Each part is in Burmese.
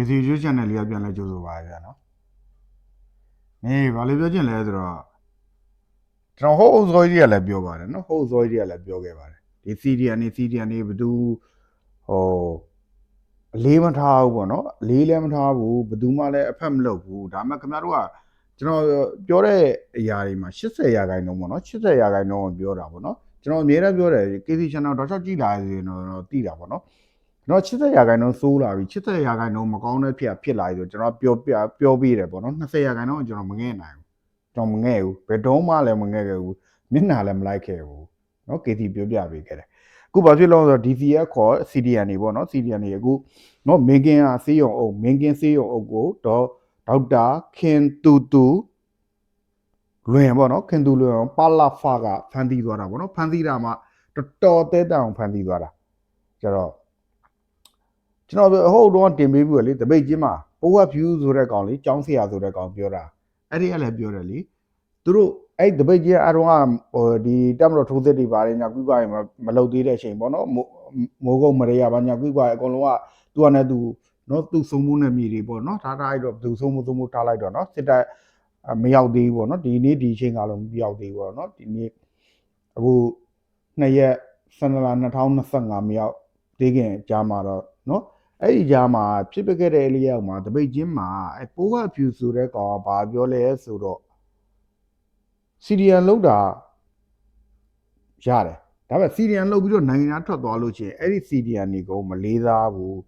KC YouTube channel လေးကပြန်လဲကြိုးဆိုပါဗျာနော်။နေဘာလို့ပြောချင်လဲဆိုတော့ကျွန်တော်ဟိုအစိုးရကြီးကလည်းပြောပါတယ်နော်ဟိုအစိုးရကြီးကလည်းပြောခဲ့ပါတယ်ဒီ CDN နေ CDN နေဘယ်သူဟိုအလေးမထားဘူးပေါ့နော်အလေးလည်းမထားဘူးဘယ်သူမှလည်းအဖက်မလုပ်ဘူးဒါမှခင်ဗျားတို့ကကျွန်တော်ပြောတဲ့အရာတွေမှာ80ရာခိုင်နှုန်းပေါ့နော်80ရာခိုင်နှုန်းကိုပြောတာပေါ့နော်ကျွန်တော်အများအားပြောတယ် KC channel တော့ချက်ကြည့်လာရင်တော့သိတာပေါ့နော် ကျွန်တော်80ရာခိုင်နှုန်းစိုးလာပြီ80ရာခိုင်နှုန်းမကောင်းတဲ့ဖြစ်ဖြစ်လာပြီဆိုကျွန်တော်ပြောပြပြောပြတယ်ပေါ့နော်20ရာခိုင်နှုန်းကျွန်တော်မငဲ့နိုင်ဘူးကျွန်တော်မငဲ့ဘူးဘယ်တော့မှလည်းမငဲ့ခဲ့ဘူးမျက်နှာလည်းမလိုက်ခဲ့ဘူးနော် KT ပြောပြပေးခဲ့တယ်အခုဘာဖြစ်လဲဆိုတော့ DCF ခေါ် CDN တွေပေါ့နော် CDN တွေအခုနော်မင်းကင်းအားဆေးရုံအုပ်မင်းကင်းဆေးရုံအုပ်ကိုတော့ဒေါက်တာခင်တူတူလွင်ပေါ့နော်ခင်တူလွင်ပါလာဖာကဖန်တီးသွားတာပေါ့နော်ဖန်တီးတာမှတော်တော်တဲတအောင်ဖန်တီးသွားတာကျတော့ ကျွန်တော်ဟိုတော့တင်ပေးပြီးလေတပိတ်ချင်းမှာ power view ဆိုတဲ့ကောင်လေးចောင်းဆရာဆိုတဲ့ကောင်ပြောတာအဲ့ဒီကလည်းပြောတယ်လေသူတို့အဲ့တပိတ်ချင်းအတော့ကဟိုဒီတက်မတော်ထိုးသစ်တွေပါတယ်ညာကွိကွာရင်မလုတ်သေးတဲ့အချိန်ပေါ့နော်မိုးကုတ်မရေရပါညာကွိကွာအကုန်လုံးကသူကနဲ့သူနော်သူဆုံးမှုနဲ့မြေတွေပေါ့နော်ထားထားလိုက်တော့သူဆုံးမှုသုံးမှုထားလိုက်တော့နော်စစ်တပ်မရောက်သေးဘူးပေါ့နော်ဒီနေ့ဒီအချိန်ကလုံးမရောက်သေးဘူးပေါ့နော်ဒီနေ့အခု2ရက်12လ2025မရောက်သေးခင်ကြာမှာတော့နော် အဲ့ဒီကြားမှာဖြစ်ပခဲ့တဲ့လေးယောက်မှာတပိတ်ချင်းမှာအဲပိုးကဖြူဆိုတဲ့ကောင်ကဘာပြောလဲဆိုတော့စီရီယန်လောက်တာရတယ်ဒါပေမဲ့စီရီယန်လောက်ပြီးတော့နိုင်ငံသားထွက်သွားလို့ချင်းအဲ့ဒီစီရီယန်နေကုန်မလေးစားဘူး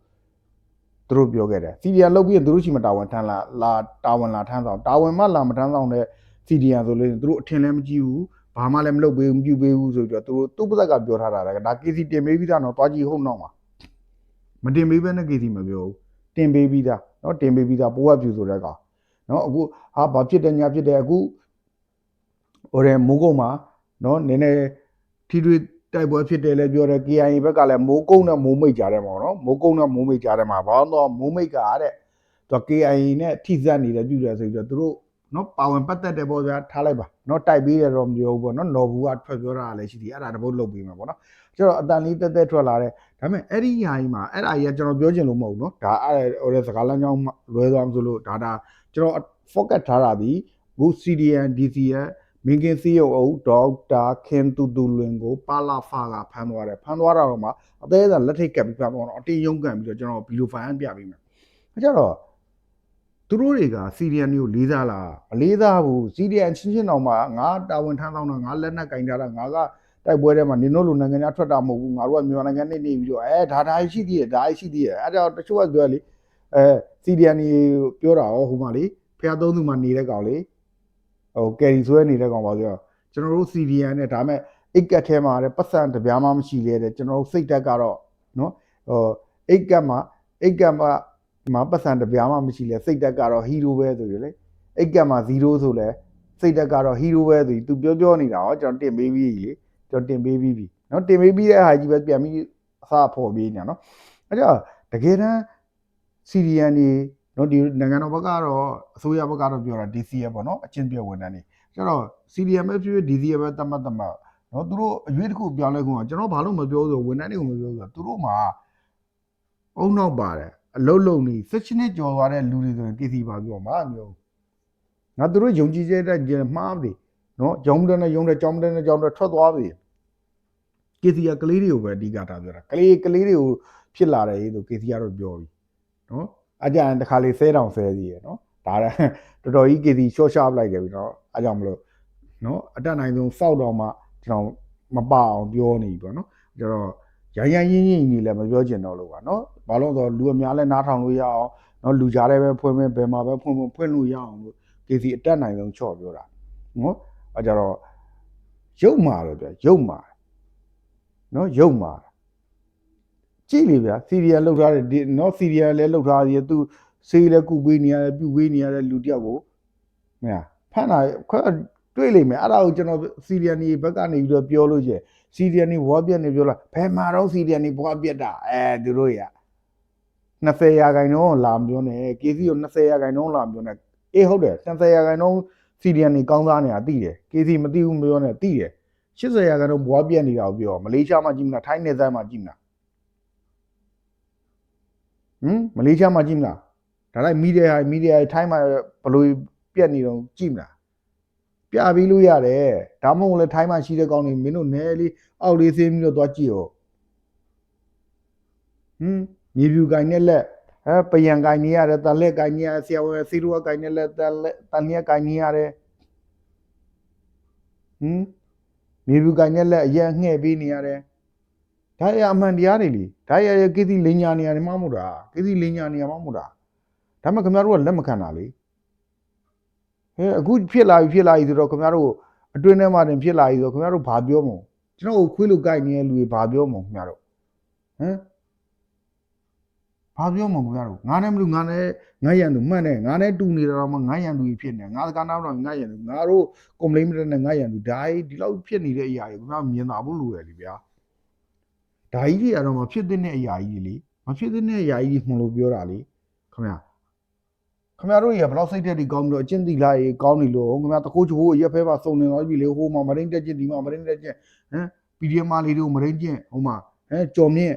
သူတို့ပြောခဲ့တယ်စီရီယန်လောက်ပြီးရင်သူတို့ရှိမတာဝန်ထမ်းလာလာတာဝန်လာထမ်းဆောင်တာဝန်မှလာမထမ်းဆောင်တဲ့စီရီယန်ဆိုလို့သူတို့အထင်လည်းမကြည့်ဘူးဘာမှလည်းမလုပ်ပေးဘူးမပြုပေးဘူးဆိုပြီးတော့သူတို့သူ့ပါဇက်ကပြောထားတာလေဒါ KC တင်ပေးပြီးသားတော့တွားကြည့်ဟုတ်တော့မှာ မတင်ပေးဘဲနဲ့ကေစီမပြောဘူးတင်ပေးပြီးသားเนาะတင်ပေးပြီးသားပိုးဝဖြူဆိုတဲ့ကောင်เนาะအခုဟာဘာဖြစ်တယ်ညာဖြစ်တယ်အခုဟိုရဲမိုးကုတ်မှာเนาะနည်းနည်းထီထွေတိုက်ပွဲဖြစ်တယ်လဲပြောတယ် KIA ဘက်ကလည်းမိုးကုတ်နဲ့မိုးမိတ်ကြားတယ်ပေါ့နော်မိုးကုတ်နဲ့မိုးမိတ်ကြားတယ်မှာဘာလို့တော့မိုးမိတ်ကတဲ့သူ KIA နဲ့ထိစပ်နေတယ်ပြုတယ်ဆိုပြီးတော့သူတို့ နော်ပါဝင်ပတ်သက်တယ်ပေါ့ဗျာထားလိုက်ပါနော်တိုက်ပြီးတယ်တော့မပြောဘူးပေါ့နော်နော်ဘူးကထွက်ပြောတာလည်းရှိသေးအဲ့ဒါတပုတ်လုတ်ပြီးမှာပေါ့နော်ကျတော့အတန်လေးတက်တက်ထွက်လာတဲ့ဒါပေမဲ့အဲ့ဒီဟာကြီးမှာအဲ့ဒါကြီးကကျွန်တော်ပြောချင်လို့မဟုတ်ဘူးနော်ဒါအဲ့ဟိုတဲ့စကားလမ်းကြောင်းလွဲသွားမှဆိုလို့ဒါဒါကျွန်တော် focus ထားတာဒီဘူး CDN DC ရဲ့မင်းကင်းစီရုပ်အုပ်ဒေါက်တာခင်တူတူလွင်ကိုပါလာဖာကဖမ်းသွားတယ်ဖမ်းသွားတာတော့မှအသေးစားလက်ထိတ်ကပ်ပြီးဖမ်းသွားတော့အတင်းယုံကန်ပြီးတော့ကျွန်တော်ဘီလိုဖိုင်ပြပေးမယ်အဲကြတော့ သူတို့တွေက CDN ကိုလေးစားလားမလေးစားဘူး CDN ချင်းချင်းတော့မှငါတာဝန်ထမ်းဆောင်တာငါလက်နက်ကင်ထားတာငါကတိုက်ပွဲထဲမှာနင်တို့လူနိုင်ငံသားထွက်တာမဟုတ်ဘူးငါတို့ကမြန်မာနိုင်ငံနေနေပြီးတော့အဲဒါဒါရှိသေးတယ်ဒါရှိသေးတယ်အဲဒါတချို့ကပြောလေအဲစီဒီအန်နီပြောတာဟောဟိုမှာလေဖះသုံးသူမှာနေတဲ့ကောင်လေဟိုကယ်ရီဆွဲနေတဲ့ကောင်ပါဆိုတော့ကျွန်တော်တို့စီဒီအန်နဲ့ဒါမဲ့အိတ်ကတ်ထဲမှာတဲ့ပတ်စံတပြားမှမရှိလေတဲ့ကျွန်တော်တို့စိတ်တက်ကတော့နော်ဟိုအိတ်ကတ်မှာအိတ်ကတ်မှာ မှာပတ်စံတပြားမှမရှိလဲစိတ်တက်ကတော့ဟီးရိုးပဲဆိုရလေအိတ်ကမှာ0ဆိုလဲစိတ်တက်ကတော့ဟီးရိုးပဲဆိုပြီး तू ပြောပြောနေတာဟောကျွန်တော်တင်ပေးပြီးလေကျွန်တော်တင်ပေးပြီးပြီနော်တင်ပေးပြီးတဲ့ဟာကြီးပဲပြန်ပြီးအစားဖော်ပေးနေတာနော်အဲ့တော့တကယ်တမ်းစီရီယန်နေနော်ဒီနိုင်ငံတော်ဘက်ကတော့အစိုးရဘက်ကတော့ပြောတာ DCF ပေါ့နော်အချင်းပြဝန်ထမ်းတွေကျတော့ CDM ပဲဖြစ်ဖြစ် DCF ပဲတတ်မှတ်တတ်မှတ်နော်သူတို့အရွေးတစ်ခုပြောင်းလဲခွင့်ကကျွန်တော်ဘာလို့မပြောဆိုဝန်ထမ်းတွေကိုမပြောဆိုသူတို့မှာအုံနောက်ပါတယ် အလုံးလုံးနေ၁၈နှစ်ကျော်သွားတဲ့လူတွေဆိုရင်ပြည်စီပါပြောမှာမျိုးငါတို့ယုံကြည်ချက်တဲ့မှားပြီနော်ကြောင်းတဲ့နဲ့ယုံတဲ့ကြောင်းတဲ့နဲ့ကြောင်းတဲ့ထွက်သွားပြီကေစီယာကလေးတွေကိုပဲအဓိကထားပြောတာကလေးကလေးတွေကိုဖြစ်လာတယ်ဆိုကေစီယာတော့ပြောပြီနော်အကြံတခါလေးဆဲတောင်ဆဲစီရယ်နော်ဒါတော်တော်ကြီးကေစီရှော့ရှားလိုက်တယ်ပြီးတော့အကြောင်းမလို့နော်အတက်နိုင်ဆုံးစောက်တော့မှကျွန်တော်မပအောင်ပြောနေပြီပေါ့နော်ကျွန်တော် ရိုင်းရိုင်းရင်းရင်းကြီးလည်းမပြောချင်တော့လို့ပါနော်ဘာလို့လဲဆိုတော့လူအများလည်းနားထောင်လို့ရအောင်နော်လူကြားလည်းပဲဖွင့်ဖွင့်ဘယ်မှာပဲဖွင့်ဖွင့်ဖွင့်လို့ရအောင်လို့ကေစီအတက်နိုင်ဆုံးချော့ပြောတာနော်အဲကြတော့ရုပ်မာတယ်ပြရုပ်မာနော်ရုပ်မာကြည့်လေဗျာစီရီယယ်လောက်ထားတယ်ဒီနော်စီရီယယ်လည်းလောက်ထားတယ်သူဆေးလည်းကုပေးနေရတယ်ပြုပေးနေရတဲ့လူတယောက်ကိုမင်းဖမ်းတာခွဲတွေ့လိမ့်မယ်အဲ့ဒါကိုကျွန်တော်စီရီယယ်နေဘက်ကနေပြီးတော့ပြောလို့ရှိရင် စီရီယယ်နေဘွားပြက်နေပြောလားဘယ်မှာတော့စီရီယယ်နေဘွားပြက်တာအဲသူတို့ရ20ရာခိုင်နှုန်းလာမပြောနဲ့ KC ကို20ရာခိုင်နှုန်းလာမပြောနဲ့အေးဟုတ်တယ်20ရာခိုင်နှုန်းစီရီယယ်နေကောင်းစားနေတာသိတယ် KC မသိဘူးမပြောနဲ့သိတယ်80ရာခိုင်နှုန်းဘွားပြက်နေတာကိုပြောမလေးရှားမှာကြည့်မလားထိုင်းနယ်စပ်မှာကြည့်မလားဟမ်မလေးရှားမှာကြည့်မလားဒါလိုက်မီဒီယာမီဒီယာထိုင်းမှာဘယ်လိုပြက်နေတော့ကြည့်မလား ပြပြီးလို့ရတယ်ဒါမှမဟုတ်လဲထိုင်းမှာရှိတဲ့ကောင်တွေမင်းတို့နဲလေးအောက်လေးသေးပြီးတော့သွားကြည့်ရောဟမ်မြေပြူကိုင်နဲ့လက်ဟဲပယံကိုင်နေရတယ်တန်လက်ကိုင်နေရဆရာဝန်စီရိုကိုင်နဲ့လက်တန်လက်တန်လျက်ကိုင်နေရတယ်ဟမ်မြေပြူကိုင်နဲ့လက်အရင်ငှဲ့ပေးနေရတယ်ဒါရအမှန်တရားတွေလीဒါရရကိတိလင်းညာနေရတယ်မဟုတ်တာကိတိလင်းညာနေရမဟုတ်တာဒါမှခင်ဗျားတို့ကလက်မခံတာလေ ဟဲအခုဖြစ်လာပြီဖြစ်လာပြီဆိုတော့ခင်ဗျားတို့အတွင်းထဲမှာတင်ဖြစ်လာပြီဆိုတော့ခင်ဗျားတို့ဘာပြောမလဲကျွန်တော်ကိုခွေးလို့ကြိုက်နေတဲ့လူတွေဘာပြောမလဲခင်ဗျားတို့ဟမ်ဘာပြောမလဲခင်ဗျားတို့ငါနဲ့မလို့ငါနဲ့ငါရန်သူမှတ်နေငါနဲ့တူနေတာတော့မှငါရန်သူကြီးဖြစ်နေငါကနာတော့ငါရန်သူငါတို့ကွန်ပလိန်မတဲ့နဲ့ငါရန်သူဒါကြီးဒီလောက်ဖြစ်နေတဲ့အရာတွေခင်ဗျားမြင်တာဘူးလို့ရလေဗျာဒါကြီးတွေကတော့မဖြစ်တဲ့အရာကြီးတွေလေမဖြစ်တဲ့အရာကြီးတွေမှလို့ပြောတာလေခင်ဗျာ ခင်ဗျားတို့ရဘယ်လောက်စိတ်သက်တွေကောင်းပြီးတော့အကျင့်သီလရေကောင်းနေလို့ခင်ဗျာတကိုးချိုးရက်ဖဲပါစုံနေသွားပြီလေဟိုမှာမရင်းတက်ကျင့်ဒီမှာမရင်းတက်ကျင့်ဟမ်ပီဒီအမလေးတို့မရင်းကျင့်ဟိုမှာဟမ်ကြော်မြင့်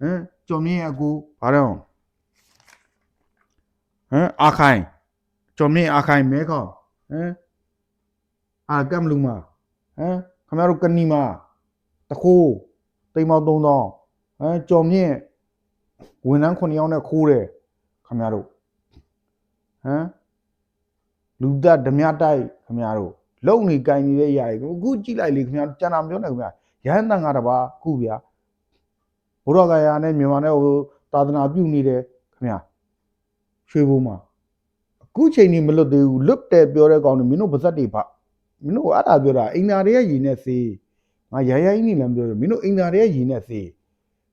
ဟမ်ကြော်မြင့်အကူဘာတော့ဟမ်အာခိုင်ကြော်မြင့်အာခိုင်မဲခေါဟမ်အာကမ်လူမဟမ်ခင်ဗျားတို့ကနီမတခိုးတိမ်မောက်3000ဟမ်ကြော်မြင့်ဝန်ထမ်း9ယောက်နဲ့ခိုးတယ်ခင်ဗျားတို့ ဟမ်လူသက်ဓမြတိုက်ခင်ဗျားတို့လုံနေကင်နေတဲ့ຢာတွေအခုကြည့်လိုက်လေခင်ဗျားကျန်တာမပြောနဲ့ခင်ဗျာရဟန်းတန်ဃာတစ်ပါးခုဗျာဘုရားကယာနဲ့မြန်မာနဲ့ဟိုသာသနာပြုနေတယ်ခင်ဗျာရွှေဘုံမှာအခုချိန်นี้မလွတ်သေးဘူးလွတ်တယ်ပြောတဲ့ကောင်တွေမင်းတို့ပါဇက်တွေပါမင်းတို့အဲ့ဒါပြောတာအင်နာတွေကရည်နဲ့စေးငါရရင်းနေလည်းမပြောဘူးမင်းတို့အင်နာတွေကရည်နဲ့စေး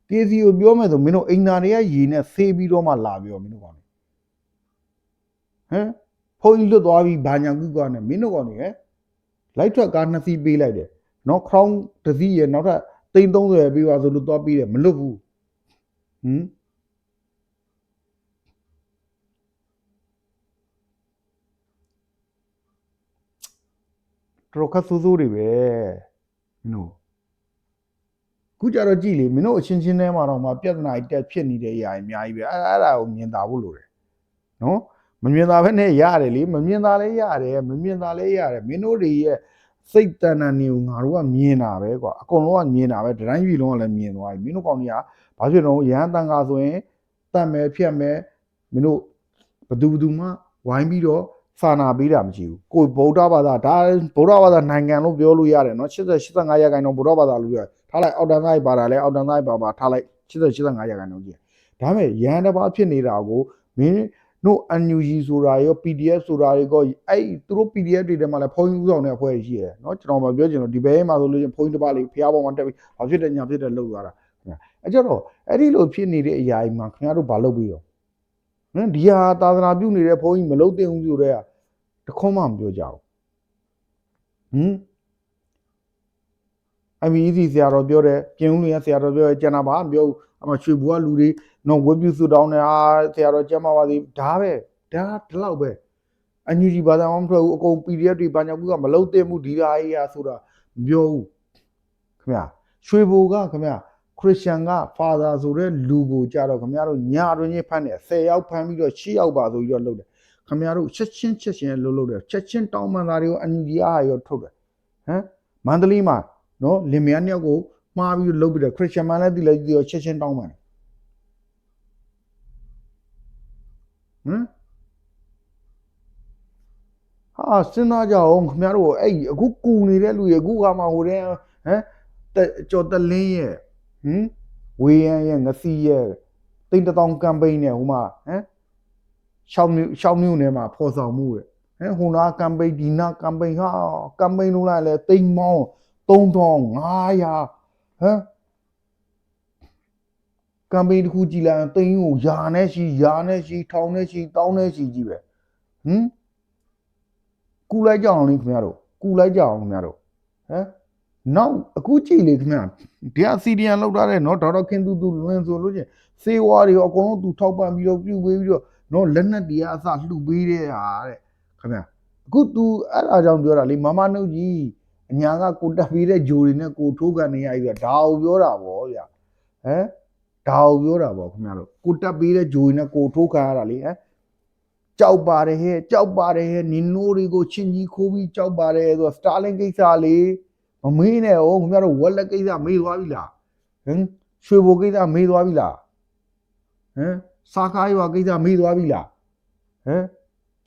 ကေစီကိုပြောမယ်ဆိုမင်းတို့အင်နာတွေကရည်နဲ့စေးပြီးတော့မှလာပြောမင်းတို့ကောင် ဟမ်ဖုန်းကြီးလွတ်သွားပြီဘာညာကုကနဲ့မင်းတို့ကောင်နေဟမ်လိုက်ထွက်ကားနှစ်စီးပေးလိုက်တယ်နော်ခေါင်းတစ်စီးရနောက်ထပ်သိန်း30ရပေးပါဆိုလို့သွားပေးတယ်မလွတ်ဘူးဟမ်တော်ခတ်ဆိုးဆိုးတွေပဲမင်းတို့ခုကြတော့ကြည်လေမင်းတို့အချင်းချင်းထဲမှာတော့မှပြဿနာကြီးတက်ဖြစ်နေတဲ့အရာကြီးအများကြီးပဲအဲ့အဲ့ဒါကိုမြင်တာဖို့လိုတယ်နော် မမြင်သာဘဲနဲ့ရတယ်လေမမြင်သာလဲရတယ်မမြင်သာလဲရတယ်မင်းတို့တွေရဲ့စိတ်တဏ္ဍာနေကိုငါတို့ကမြင်တာပဲကွာအကုန်လုံးကမြင်တာပဲဒတိုင်းပြည်လုံးကလည်းမြင်သွားပြီမင်းတို့ကောင်တွေကဘာဖြစ်တော့ရဟန်းတန်ခါဆိုရင်တတ်မယ်ဖြတ်မယ်မင်းတို့ဘသူဘသူမှဝိုင်းပြီးတော့စာနာပေးတာမရှိဘူးကိုဗုဒ္ဓဘာသာဒါဗုဒ္ဓဘာသာနိုင်ငံလို့ပြောလို့ရတယ်နော်80 85ရာခိုင်နှုန်းဗုဒ္ဓဘာသာလို့ပြောထားလိုက်အောက်တန်းသားပါတာလဲအောက်တန်းသားပါပါထားလိုက်80 85ရာခိုင်နှုန်းကြီးဒါပေမဲ့ရဟန်းတစ်ပါးဖြစ်နေတာကိုမင်း no NUG ဆိုတာရော PDF ဆိုတာတွေကောအဲ့သူတို့ PDF တွေထဲမှာလည်းဖုန်းယူဆောင်တဲ့အဖွဲ့ရှိရတယ်เนาะကျွန်တော်မပြောချင်တော့ဒီဘဲမှာဆိုလို့ချင်းဖုန်းတစ်ပါးလေးဖျားပေါ်မှာတက်ပြီးဘာဖြစ်တယ်ညာဖြစ်တယ်လောက်သွားတာအဲ့ကြတော့အဲ့ဒီလိုဖြစ်နေတဲ့အရာကြီးမှာခင်ဗျားတို့ဘာလုပ်ပြီးတော့ဟမ်ဒီဟာသာသနာပြုနေတဲ့ဖုန်းကြီးမလုပ်တင်ဘူးဆိုတော့တခွန်းမှမပြောကြဘူးဟမ် IBC ဆရာတော်ပြောတယ်ပြင်ဦးလျက်ဆရာတော်ပြောတယ်ကျန်တာဘာမပြောဘူးအမရွှေဘူကလူတွေနော်ဝက်ပြူစုတောင်းတယ်အာဆရာတော်ကျမ်းပါပါသေးဒါပဲဒါဒီလောက်ပဲအညူကြီးဘာသာမှမထွက်ဘူးအကုန် PDF တွေဘာညာကူကမလုံးတင်မှုဒီဓာကြီးอ่ะဆိုတာမပြောဘူးခင်ဗျာရွှေဘူကခင်ဗျာခရစ်ယာန်က father ဆိုတဲ့လူကိုကြတော့ခင်ဗျားတို့ညာတွင်ချင်းဖမ်းတယ်10ယောက်ဖမ်းပြီးတော့6ယောက်ပါဆိုပြီးတော့လုပ်တယ်ခင်ဗျားတို့ချက်ချင်းချက်ချင်းလှုပ်လှုပ်တယ်ချက်ချင်းတောင်းပန်သားတွေကိုအညူကြီးအားရောထုတ်တယ်ဟမ်မန္တလေးမှာ နော်လင်မယားနှစ်ယောက်ကိုမှားပြီးတော့လုပ်ပြီးတော့ခရစ်ယာန်မှလည်းဒီလည်းဒီတော့ချက်ချင်းတောင်းပန်တယ်ဟမ်ဟာစဉ်းစားကြအောင်ခင်ဗျားတို့အဲ့အခုကူနေတဲ့လူတွေအခုကမှဟိုတဲ့ဟမ်ကြော်တလင်းရဲ့ဟမ်ဝေးရန်ရဲ့ငစီရဲ့တိန်တောင်ကမ်ပိန်းနဲ့ဟိုမှာဟမ်ရှောင်းမြို့ရှောင်းမြို့နယ်မှာဖော်ဆောင်မှုတဲ့ဟမ်ဟိုနာကမ်ပိန်းဒီနာကမ်ပိန်းဟာကမ်ပိန်းလုံးလိုက်လဲတိမ်မောင်း 3500ဟမ်ကမ်ပိန်းတစ်ခုကြည်လိုက်ရင်သိန်းကိုယာနဲ့ရှိယာနဲ့ရှိထောင်နဲ့ရှိတောင်းနဲ့ရှိကြီးပဲဟမ်ကူလိုက်ကြအောင်လေခင်ဗျားတို့ကူလိုက်ကြအောင်ခင်ဗျားတို့ဟမ်နောက်အခုကြည့်လေခင်ဗျာဒီကစီဒီယန်လောက်ထားတဲ့နော်ဒေါက်တာခင်သူသူလွင်ဆိုလို့ချင်းစေဝါတွေရောအကုန်လုံးသူထောက်ပံ့ပြီးတော့ပြုပေးပြီးတော့နော်လက်နက်တွေကအစလှူပေးတဲ့ဟာတဲ့ခင်ဗျာအခု तू အဲ့အားကြောင့်ပြောတာလေမမနှုတ်ကြီး အညာကကိုတက်ပြီးတဲ့ဂျိုတွေနဲ့ကိုထိုးကန်နေရပြီဒါကိုပြောတာဗောဗျဟမ်ဒါကိုပြောတာဗောခင်ဗျားတို့ကိုတက်ပြီးတဲ့ဂျိုတွေနဲ့ကိုထိုးကန်ရတာလေဟမ်ကြောက်ပါတယ်ဟဲ့ကြောက်ပါတယ်ဟဲ့နင်နိုးတွေကိုချင်းကြီးခိုးပြီးကြောက်ပါတယ်ဆိုတော့စတာလင်ကိစ္စလေမမေးနဲ့ဟုတ်ခင်ဗျားတို့ဝက်လက်ကိစ္စမေးသွားပြီလားဟင်ရွှေဘိုကိစ္စမေးသွားပြီလားဟမ်စာကားရွာကိစ္စမေးသွားပြီလားဟမ်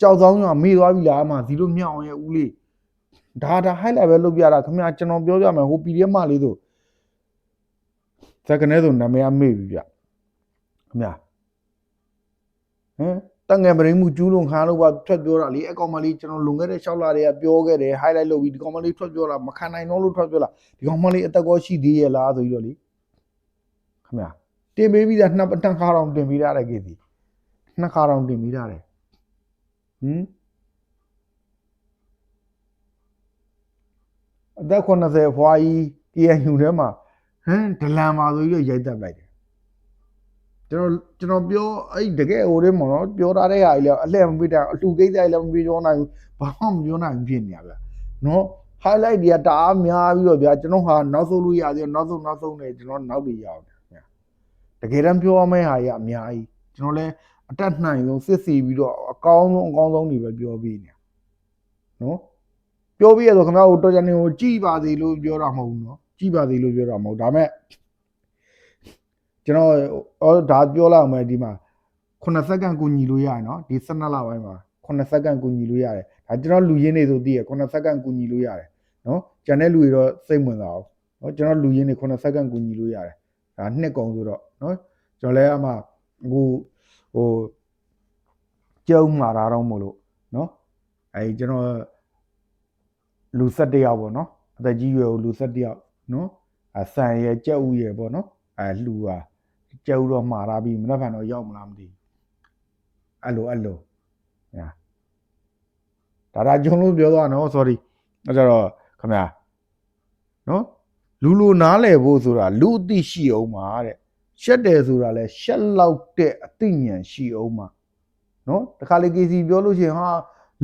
ကြောက်ဆောင်ရွာမေးသွားပြီလားအမှဒီလိုမြောက်အောင်ရဲ့ဦးလေး ဒါဒါ highlight ပဲလုပ်ပြတာခင်ဗျာကျွန်တော်ပြောပြမယ်ဟို PDF မလေးဆိုစက္ကနေဆိုနာမည်ကမေ့ပြီဗျခင်ဗျာဟမ်တငယ်ပရင်းမှုကျူးလွန်ခါလို့ပါထွက်ပြောတာလေအကောင်မလေးကျွန်တော်လွန်ခဲ့တဲ့6လတည်းကပြောခဲ့တယ် highlight လုပ်ပြီးဒီကောင်မလေးထွက်ပြောတာမခံနိုင်တော့လို့ထွက်ပြောလာဒီကောင်မလေးအသက်ကောရှိသေးရဲ့လားဆိုပြီးတော့လေခင်ဗျာတင်ပေးပြီးတာနှစ်နှစ်ခါတော့တင်ပေးရတဲ့ကေစီနှစ်ခါတော့တင်ပေးရတယ်ဟမ် အသက်80ဖွားကြီး KNU ထဲမှာဟမ်ဒလန်ပါဆိုပြီးတော့ရိုက်တက်လိုက်တယ်ကျွန်တော်ကျွန်တော်ပြောအဲ့တကယ်ဟိုထဲမှာနော်ပြောထားတဲ့ဟာကြီးလည်းအလှည့်မပေးတာအလှကိစ္စကြီးလည်းမပေးပြောနိုင်ဘူးဘာမှမပြောနိုင်ဘူးဖြစ်နေရဗျနော် highlight တွေကတအားများပြီးတော့ဗျာကျွန်တော်ဟာနောက်ဆုံးလို့ရသေးတယ်နောက်ဆုံးနောက်ဆုံးနေကျွန်တော်နောက်တွေရအောင်ဗျာတကယ်တမ်းပြောရမယ့်ဟာကြီးအများကြီးကျွန်တော်လည်းအတက်နိုင်ဆုံးစစ်စီပြီးတော့အကောင်းဆုံးအကောင်းဆုံးတွေပဲပြောပြီးနေနော် ပြောပြီးရဆိုခင်ဗျားတို့တော်ကြနေကိုကြည်ပါစေလို့ပြောတာမဟုတ်ဘူးနော်ကြည်ပါစေလို့ပြောတာမဟုတ်ဒါမဲ့ကျွန်တော်ဟောဒါပြောလိုက်အောင်မယ်ဒီမှာ9စက္ကန့်ကိုညီလို့ရတယ်နော်ဒီ12လပိုင်းမှာ9စက္ကန့်ကိုညီလို့ရတယ်ဒါကျွန်တော်လူရင်းနေဆိုသိရ9စက္ကန့်ကိုညီလို့ရတယ်နော်ကျန်တဲ့လူတွေတော့စိတ်ဝင်စားအောင်နော်ကျွန်တော်လူရင်းနေ9စက္ကန့်ကူညီလို့ရတယ်ဒါနှစ်ကုံဆိုတော့နော်ကျွန်တော်လည်းအမှဟိုဟိုကျုံမှာတာတော့မို့လို့နော်အဲကျွန်တော် လူ7ယောက်ပေါ့နော်အသက်ကြီးရွယ်ကိုလူ7ယောက်နော်အဆန်ရဲ့ကြက်ဥရဲ့ပေါ့နော်အဲလှူပါကြက်ဥတော့မှာတာပြီးမနေ့ကတော့ရောက်မလားမသိဘူးအဲ့လိုအဲ့လိုညာဒါဒါကျွန်တော်ပြောသွားနော် sorry အဲ့ကြတော့ခမညာနော်လူလူနားလဲဖို့ဆိုတာလူအသိရှိအောင်ပါတဲ့ရှက်တယ်ဆိုတာလဲရှက်လောက်တဲ့အသိဉာဏ်ရှိအောင်ပါနော်တခါလေ KC ပြောလို့ရှိရင်ဟာ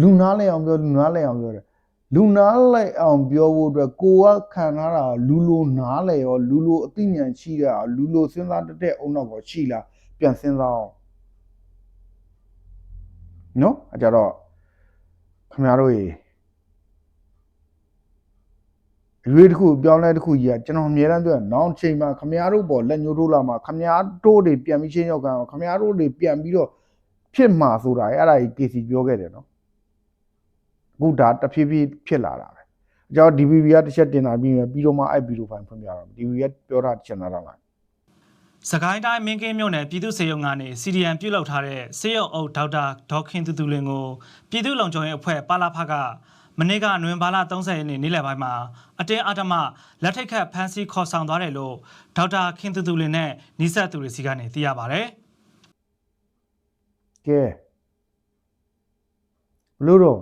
လူနားလဲအောင်ပြောလူနားလဲအောင်ပြောတယ် လူနားလဲအောင်ပြောဖို့အတွက်ကိုကခံထားတာလူလူနားလဲရောလူလူအသိဉာဏ်ရှိတာလူလူစဉ်းစားတတ်တဲ့အုံနောက်ကရှိလားပြန်စဉ်းစားအောင်နော်အကြတော့ခင်ဗျားတို့ရေအရွေးတစ်ခုပြောင်းလဲတစ်ခုကြီးကကျွန်တော်အများအားပြောရင်နောက်ချိန်မှာခမရတို့ပေါ်လက်ညှိုးထိုးလာမှာခမရတို့တွေပြန်ပြီးချင်းရောက်ကန်ခမရတို့တွေပြန်ပြီးတော့ဖြစ်မှာဆိုတာအဲ့ဒါကြီး KC ပြောခဲ့တယ်နော် အခုဒါတဖြည်းဖြည်းဖြစ်လာတာပဲအကြောင်း DVB ကတစ်ချက်တင်လာပြီးရင်ပြီးတော့မှအဲ့ဗီဒီယိုဖိုင်ဖွင့်ပြတော့ DVB ကပြောတာတစ်ချက်နားတော့လားစကိုင်းတိုင်းမင်းကင်းမြို့နယ်ပြည်သူ့စေယုံကနေ CDN ပြုတ်လောက်ထားတဲ့စေယုံအုပ်ဒေါက်တာဒေါက်ခင်တူတူလင်ကိုပြည်သူ့လုံခြုံရေးအဖွဲ့ပါလာဖကမနေ့ကနွေဘာလ30ရက်နေ့နေ့လယ်ပိုင်းမှာအတင်းအဓမ္မလက်ထိတ်ခတ်ဖမ်းဆီးခေါ်ဆောင်သွားတယ်လို့ဒေါက်တာခင်တူတူလင်နဲ့နီးစပ်သူတွေစီကနေသိရပါဗျ။ကဲဘလို့တော့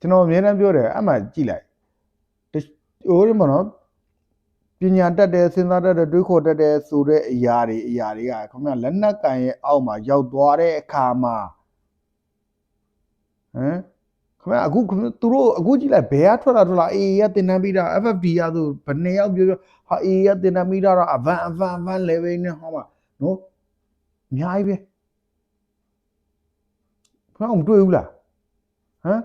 ကျွန်တော်အများအားပြောတယ်အမှကြည့်လိုက်တဟိုဒီမနော်ပညာတတ်တယ်စဉ်းစားတတ်တယ်တွေးခေါ်တတ်တယ်ဆိုတဲ့အရာတွေအရာတွေကခင်ဗျလက်နက်ကန်ရဲ့အောက်မှာရောက်သွားတဲ့အခါမှာဟမ်ခင်ဗျအခုခင်ဗျသူတို့အခုကြည့်လိုက်ဘယ်ကထွက်လာထွက်လာအေးရတင်နှမ်းပြီးတာ FFB ရဆိုဘယ်နှစ်ယောက်ပြောပြောဟာအေးရတင်နှမ်းပြီးတာတော့အဗန်အဗန်အဗန် level နဲ့ဟောမှာနော်အများကြီးပဲခင်ဗျမတွေ့ဘူးလားဟမ်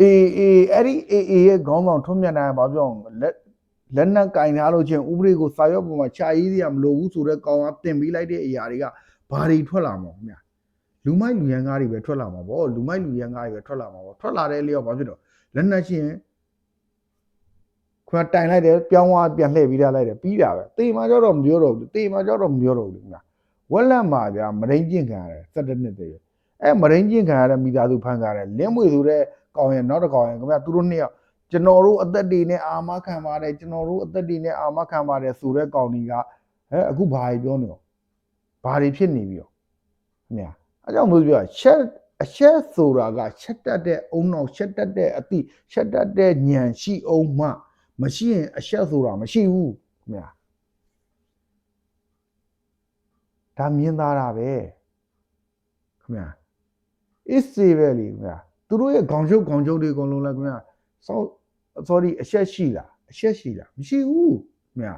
အေးအေးအဲ့ဒီအေးအေးရဲ့ခေါင်းဆောင်ထုံးမြတ်နိုင်ဘာပြောအောင်လက်လက်နက်ကင်ထားလို့ချင်းဥပဒေကိုစာရွက်ပေါ်မှာခြာရေးစရာမလိုဘူးဆိုတော့ကောင်ကတင်ပေးလိုက်တဲ့အရာတွေကဘာတွေထွက်လာမှာခင်ဗျလူမိုက်လူရန်ကားတွေပဲထွက်လာမှာပေါ့လူမိုက်လူရန်ကားတွေပဲထွက်လာမှာပေါ့ထွက်လာတဲ့လျောက်ဘာဖြစ်တော့လက်နက်ချင်းခွာတိုင်လိုက်တယ်ပြောင်းသွားပြန်လှည့်ပြီးထားလိုက်တယ်ပြီးတာပဲတေမာကြောတော့မပြောတော့ဘူးတေမာကြောတော့မပြောတော့ဘူးခင်ဗျဝက်လက်မှာဗျာမရင်းကျင့်ခံရတယ်17နှစ်တည်းအဲမရင်းကျင့်ခံရတဲ့မိသားစုဖန်ကားတယ်လင်းမွေဆိုတဲ့ကောင်ရဲ့နောက်တစ်ကောင်ရဲ့ခင်ဗျသူတို့နှစ်ယောက်ကျွန်တော်တို့အသက်တွေနဲ့အာမခံပါတယ်ကျွန်တော်တို့အသက်တွေနဲ့အာမခံပါတယ်ဆိုတဲ့ကောင်ကြီးကဟဲအခုဘာကြီးပြောနေရောဘာတွေဖြစ်နေပြီရောခင်ဗျအဲကြောင့်မို့ပြောချက်အချက်ဆိုတာကချက်တက်တဲ့အုံနောက်ချက်တက်တဲ့အသည့်ချက်တက်တဲ့ညံရှိအောင်မှမရှိရင်အချက်ဆိုတာမရှိဘူးခင်ဗျဒါမြင်သားတာပဲခင်ဗျ is စေပဲလေခင်ဗျ သူတို့ရဲ့ခေါင်းချုပ်ခေါင်းချုပ်တွေအကုန်လုံးလဲခင်ဗျစော sorry အချက်ရှိလားအချက်ရှိလားမရှိဘူးခင်ဗျ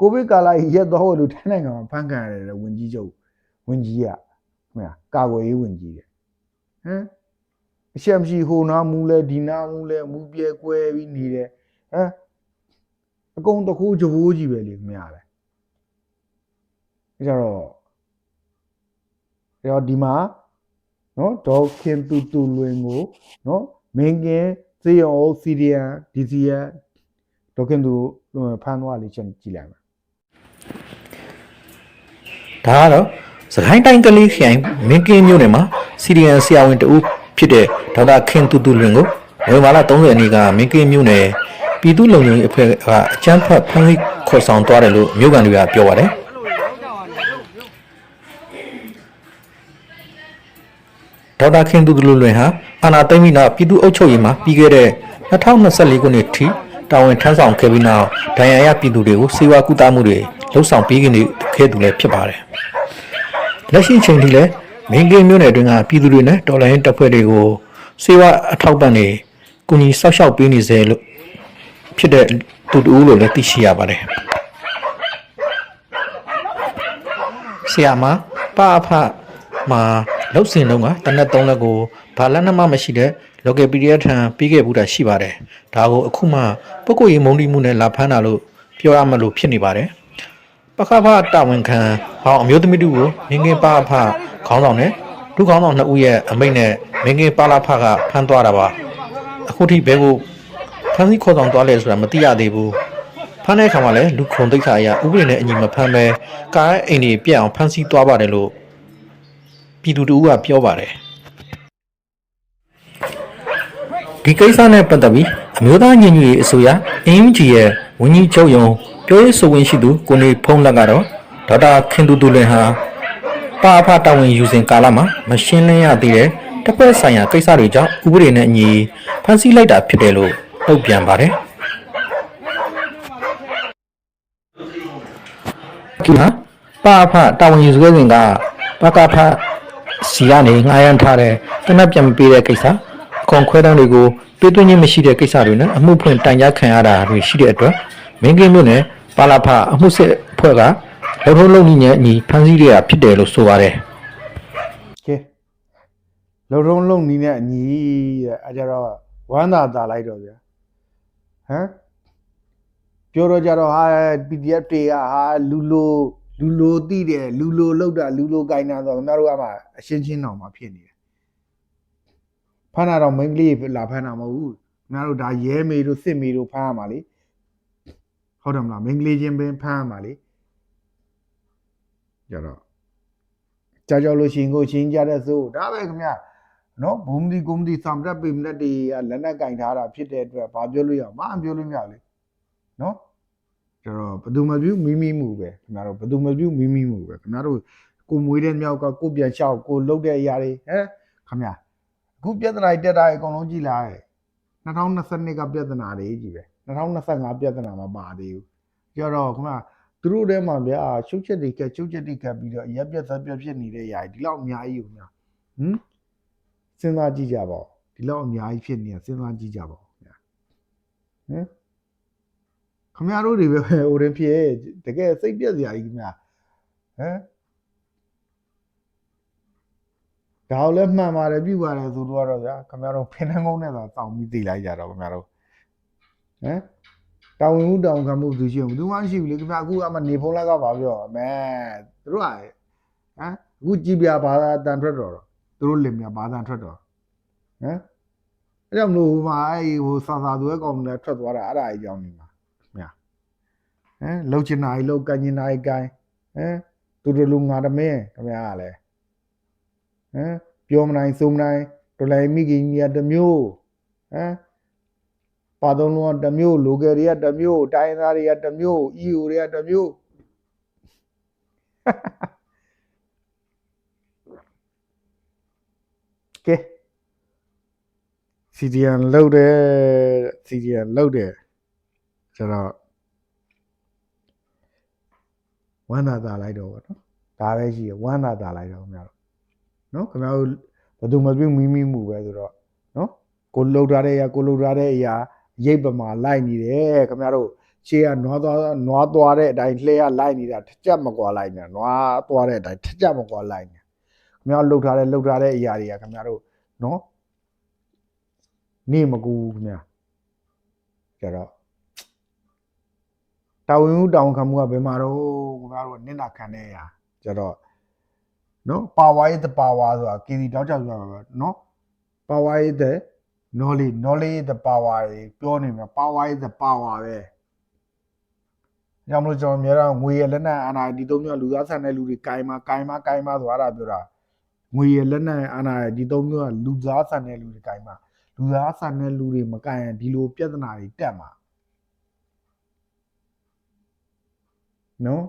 ကိုဗစ်ကာလကြီးရက်တော့လို့ထိုင်းနိုင်ငံမှာဖန်ခံရတယ်လေဝင်ကြီးချုပ်ဟဝင်ကြီးကခင်ဗျာကာကွယ်ရေးဝင်ကြီးတဲ့ဟမ်အချက်မရှိဟိုနာမူလဲဒီနာမူလဲမူပြဲကွဲပြီးနေတယ်ဟမ်အကုန်တခိုးကြဘိုးကြီးပဲလေခင်ဗျာလေအဲကြတော့အဲ့တော့ဒီမှာ နော်ဒေါခင်တူတူလွင်ကိုနော်မင်းကင်းစေရောစီရီယန်ဒီစီယန်ဒေါခင်တူဖန်သွားလေးချက်ကြည့်လိုက်မယ်ဒါကတော့စကိုင်းတိုင်းကလေးခရိုင်မင်းကင်းမြို့နယ်မှာစီရီယန်ဆရာဝန်တဦးဖြစ်တဲ့ဒေါက်တာခင်တူတူလွင်ကိုဝင်မာလာ30ရက်နေ့ကမင်းကင်းမြို့နယ်ပြည်သူ့လုံခြုံရေးအဖွဲ့ကအကြမ်းဖက်ဖမ်းဆီးခေါ်ဆောင်သွားတယ်လို့မြို့ကန်တွေကပြောပါတယ် ဒေါက်တာခင်တူတူလွင်ဟာအာနာသိမ့်မိနာပြည်သူ့အုပ်ချုပ်ရေးမှာပြီးခဲ့တဲ့2024ခုနှစ်ထိတာဝန်ထမ်းဆောင်ခဲ့ပြီးနောက်ဒဏ်ရာရပြည်သူတွေကိုစေဝါကူတာမှုတွေလှုပ်ဆောင်ပေးခဲ့တဲ့သူလည်းဖြစ်ပါတယ်။လက်ရှိအချိန်ထိလည်းမင်းကင်းမြို့နယ်အတွင်းကပြည်သူတွေနဲ့တော်လိုင်းတပ်ဖွဲ့တွေကိုစေဝါအထောက်ပံ့တွေကူညီဆောက်ရှောက်ပေးနေစေလို့ဖြစ်တဲ့သူတူလို့လည်းသိရှိရပါတယ်။ဆီယာမပအဖမှာ လောက်စင်လုံးကတနက်သုံးလက်ကိုဘာလက်နက်မှမရှိတဲ့ local PDF ထံပြီးခဲ့ဘူးတာရှိပါတယ်။ဒါကိုအခုမှပုဂ္ဂိုလ်ရေးမုံတိမှုနဲ့လာဖမ်းတာလို့ပြောရမလို့ဖြစ်နေပါတယ်။ပခဖတာဝန်ခံဟောင်းအမျိုးသမီးတူကိုမင်းကင်းပါဖခေါင်းဆောင်နဲ့ဒုခေါင်းဆောင်နှစ်ဦးရဲ့အမိန့်နဲ့မင်းကင်းပါလာဖကဖမ်းသွားတာပါအခုထိဘဲကိုဖမ်းဆီးခေါ်ဆောင်သွားလဲဆိုတာမသိရသေးဘူးဖမ်းတဲ့အခါမှာလည်းလူခုံတိတ်ခါအရာဥပဒေနဲ့အညီမဖမ်းပဲကားအိမ်တွေပြက်အောင်ဖမ်းဆီးသွားပါတယ်လို့ ပြည်သူတူကပြောပါတယ်ဒီကိစ္စနဲ့ပတ်သက်ပြီးအမျိုးသားညီညွတ်ရေးအစိုးရအင်းကြီးရဲ့ဝန်ကြီးချုပ်ယုံပြောရေးဆိုခွင့်ရှိသူကိုနေဖုံးလက်ကတော့ဒေါက်တာခင်တူတူလင်ဟာပါအဖတာဝန်ယူစဉ်ကာလမှာမရှင်းလင်းရသေးတဲ့တပ်ဖွဲ့ဆိုင်ရာကိစ္စတွေကြောင့်ဥပဒေနဲ့အညီဖမ်းဆီးလိုက်တာဖြစ်တယ်လို့တုံ့ပြန်ပါတယ်ဒီမှာပါအဖတာဝန်ယူခဲ့စဉ်ကပကဖ စီကနေငှားရမ်းထားတဲ့တနက်ပြန်မပေးတဲ့ကိစ္စအခွန်ခွဲတန်းတွေကိုပေးသွင်းခြင်းမရှိတဲ့ကိစ္စတွေနဲ့အမှုဖွင့်တိုင်ကြားခံရတာတွေရှိတဲ့အတွက်မင်းကင်းမြို့နယ်ပါလာဖအမှုစစ်အဖွဲ့ကလုံထုံးလုံနည်းနဲ့အညီဖမ်းဆီးရတာဖြစ်တယ်လို့ဆိုပါတယ်ကဲလုံထုံးလုံနီးနဲ့အညီတဲ့အဲကြတော့ဝမ်းသာတာလိုက်တော့ဗျာဟမ်ပြောတော့ကြတော့ဟာ PDF တွေကဟာလူလို လူလိုတိတယ်လူလိုလောက်တာလူလိုကိုင်းတာဆိုတော့ခင်ဗျားတို့ကမှအရှင်းချင်းတောင်မှဖြစ်နေတယ်ဖမ်းတာတော့မိန်းကလေးလာဖမ်းတာမဟုတ်ဘူးခင်ဗျားတို့ဒါရဲမေတို့စစ်မေတို့ဖမ်းရမှာလေဟုတ်တယ်မလားမိန်းကလေးချင်းပင်ဖမ်းရမှာလေကြတော့ကြာကြောက်လို့ရှိရင်ကိုချင်းကြတဲ့စိုးဒါပဲခင်ဗျနော်ဘုံဒီကုမ္ပဏီစံရက်ပိမလက်တွေကလက်နက်ကင်ထားတာဖြစ်တဲ့အတွက်ဘာပြောလို့ရမပြောလို့မရလေနော် ကျတော့ဘယ်သူမပြုမိမိမှုပဲခင်ဗျားတို့ဘယ်သူမပြုမိမိမှုပဲခင်ဗျားတို့ကိုမွေးတဲ့မြောက်ကကိုပြန်လျှောက်ကိုလှုပ်တဲ့အရာတွေဟမ်ခင်ဗျာအခုပြဿနာတွေတက်တာအကုန်လုံးကြည့်လာရဲ့2022ကပြဿနာတွေကြီးပဲ2025ပြဿနာမပါသေးဘူးကျတော့ခင်ဗျာသူတို့ထဲမှာဗျာရှုပ်ချက်တွေကရှုပ်ချက်တွေကပြီးတော့ရက်ပြက်သက်ပြက်ဖြစ်နေတဲ့ຢာကြီးဒီလောက်အများကြီးကိုများဟမ်စဉ်းစားကြည့်ကြပါဦးဒီလောက်အများကြီးဖြစ်နေစဉ်းစားကြည့်ကြပါဦးဗျာဟမ် ခမရတို့တွေပဲဟိုရင်ဖြစ်တကယ်စိတ်ပြက်စရာကြီးခင်ဗျာဟမ်ဒါကိုလည်းမှန်ပါတယ်ပြုပါတယ်ဆိုတော့တော့ဗျာခမရတို့ဖင်နှန်းကုန်းနဲ့သာတောင်းပြီးသိလိုက်ကြတော့ခမရတို့ဟမ်တောင်းဝင်မှုတောင်းခံမှုသူရှိအောင်ဘူးမှမရှိဘူးလေခင်ဗျာအခုအမနေဖုန်းလက်ကပါပြောအမဲသူတို့ကဟမ်အခုကြည်ပြဘာသာတန်ထွက်တော်တော့သူတို့လင်မြဘာသာထွက်တော်ဟမ်အဲ့ကြောင့်မလို့ဟိုမှာအဲ့ဟိုစာစာသူရဲ့ကောင်လည်းထွက်သွားတာအဲ့ဒါအကြောင်းနေမှာခင်ဗျာ ဟမ်လှုပ်ချင်တာကြီးလှုပ်ကန်ချင်တာကြီးကန်ဟမ်သူတို့လူငါတမင်းခင်ဗျာကလည်းဟမ်ပြောမနိုင်စုံမနိုင်တော်လိုက်မိခင်ကြီးကတစ်မျိုးဟမ်ပါသုံးလုံးကတစ်မျိုးလိုကယ်တွေကတစ်မျိုးတိုင်းသားတွေကတစ်မျိုး EU တွေကတစ်မျိုးကဲ CDN လောက်တယ် CDN လောက်တယ်ဆိုတော့ ဝမ်းသာတာလိုက်တော့ဗောနော်ဒါပဲရှိရဝမ်းသာတာလိုက်တော့ခင်ဗျားတို့နော်ခင်ဗျားတို့ဘယ်သူမပြုတ်မိမိမှုပဲဆိုတော့နော်ကိုလှုပ်ထားတဲ့အရာကိုလှုပ်ထားတဲ့အရာရိပ်ပမာလိုက်နေတယ်ခင်ဗျားတို့ရှေ့ကနွားသွားနွားသွားတဲ့အတိုင်းလှဲရလိုက်နေတာထကြက်မကွာလိုက်နေတာနွားသွားတဲ့အတိုင်းထကြက်မကွာလိုက်နေခင်ဗျားတို့လှုပ်ထားတဲ့လှုပ်ထားတဲ့အရာတွေကခင်ဗျားတို့နော်နေမကူဘူးခင်ဗျာကြတော့ တောင်ယူတောင်ခံမှုကဘယ်မှာတော့ခင်ဗျားတို့နင့်နာခံနေရကြတော့နော် power is the power ဆိုတာ KD တောက်ချပြောမှာပဲနော် power is the knowledge knowledge is the power တွေပြောနေမှာ power is the power ပဲကြောင့်မလို့ကျွန်တော်အများတော့ငွေရလက်နက်အာဏာဒီသုံးမျိုးကလူသားဆန်တဲ့လူတွေကင်မှာကင်မှာကင်မှာဆိုအဲ့ဒါပြောတာငွေရလက်နက်အာဏာဒီသုံးမျိုးကလူသားဆန်တဲ့လူတွေကင်မှာလူသားဆန်တဲ့လူတွေမကင်ရင်ဒီလိုပြဿနာတွေတက်မှာ နော်